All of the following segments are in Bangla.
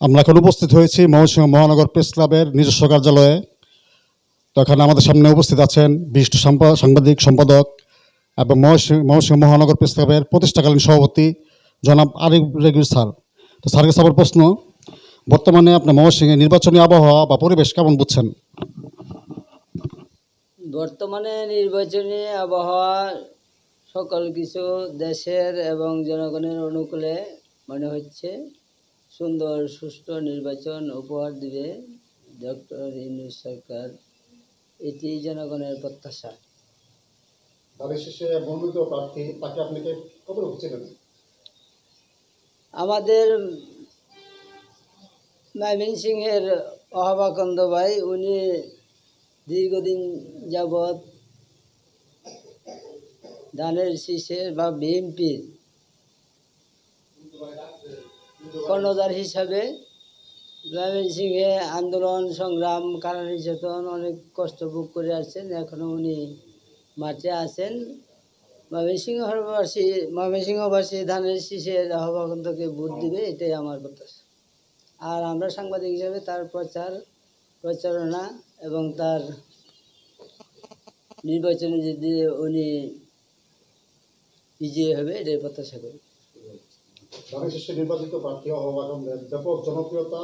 আমরা এখন উপস্থিত হয়েছি ময়মনসিংহ মহানগর প্রেস ক্লাবের নিজস্ব কার্যালয়ে। তো এখানে আমাদের সামনে উপস্থিত আছেন বিশিষ্ট সাংবা- সাংবাদিক, সম্পাদক এবং ময়মনসিংহ মহানগর প্রেস ক্লাবের প্রতিষ্ঠাকালীন সভাপতি জনাব আরিফ রেগুর স্যার। তো স্যারকে সবার প্রশ্ন, বর্তমানে আপনার ময়মনসিংহে নির্বাচনী আবহাওয়া বা পরিবেশ কেমন বুঝছেন? বর্তমানে নির্বাচনী আবহাওয়া সকল কিছু দেশের এবং জনগণের অনুকূলে মনে হচ্ছে। সুন্দর সুষ্ঠু নির্বাচন উপহার দিবে ডক্টর ইউনুস সরকার। এটি জনগণের প্রত্যাশা। তাদের শেষে মনোনীত প্রার্থী তাকে আপনি কবে বুঝছিলেন আমাদের ময়মনসিংহের অহবাকন্দ ভাই উনি দীর্ঘদিন যাবৎ ধানের শীষের বা বিএনপির কর্ণধার হিসাবে ময়মনসিংহে আন্দোলন, সংগ্রাম কারণ নির্যাতন অনেক কষ্ট ভোগ করে আসছেন। এখনও উনি মাঠে আছেন। ময়মনসিংহবাসী ময়মনসিংহবাসী ধানের শীষের আহ্বাগন্তকে ভোট দিবে, এটাই আমার প্রত্যাশা। আর আমরা সাংবাদিক হিসাবে তার প্রচার, প্রচারণা এবং তার নির্বাচনে যদি উনি বিজয়ী হবে, এটাই প্রত্যাশা করি। ধানের শেষে নির্বাচিত প্রার্থী অবকাণ্ডের ব্যাপক জনপ্রিয়তা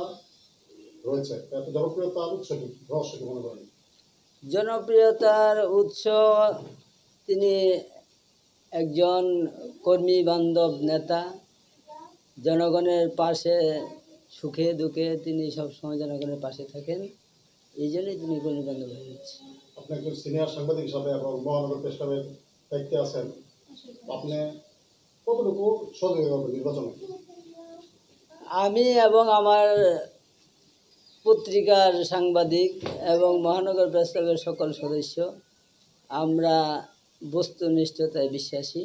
রয়েছে। এত জনপ্রিয়তার উৎস কি? রহস্য কি মনে করেন? জনপ্রিয়তার উৎস তিনি একজন কর্মী বান্ধব নেতা। জনগণের পাশে সুখে দুঃখে তিনি সবসময় জনগণের পাশে থাকেন। এই জন্যই তিনি কর্মী বান্ধব হয়ে গেছে আপনি একজন সিনিয়র সাংবাদিক হিসাবে এবং মহানগর ক্লাবের দায়িত্বে আছেন। আপনি আমি এবং আমার পত্রিকার সাংবাদিক এবং মহানগর প্রেস ক্লাবের সকল সদস্য, আমরা বস্তুনিষ্ঠতায় বিশ্বাসী।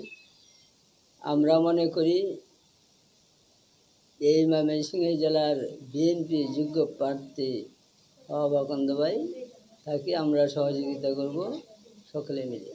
আমরা মনে করি, এই ময়মনসিংহ জেলার বিএনপি যোগ্য প্রার্থী অবাকন্দ ভাই, তাকে আমরা সহযোগিতা করব সকলে মিলে।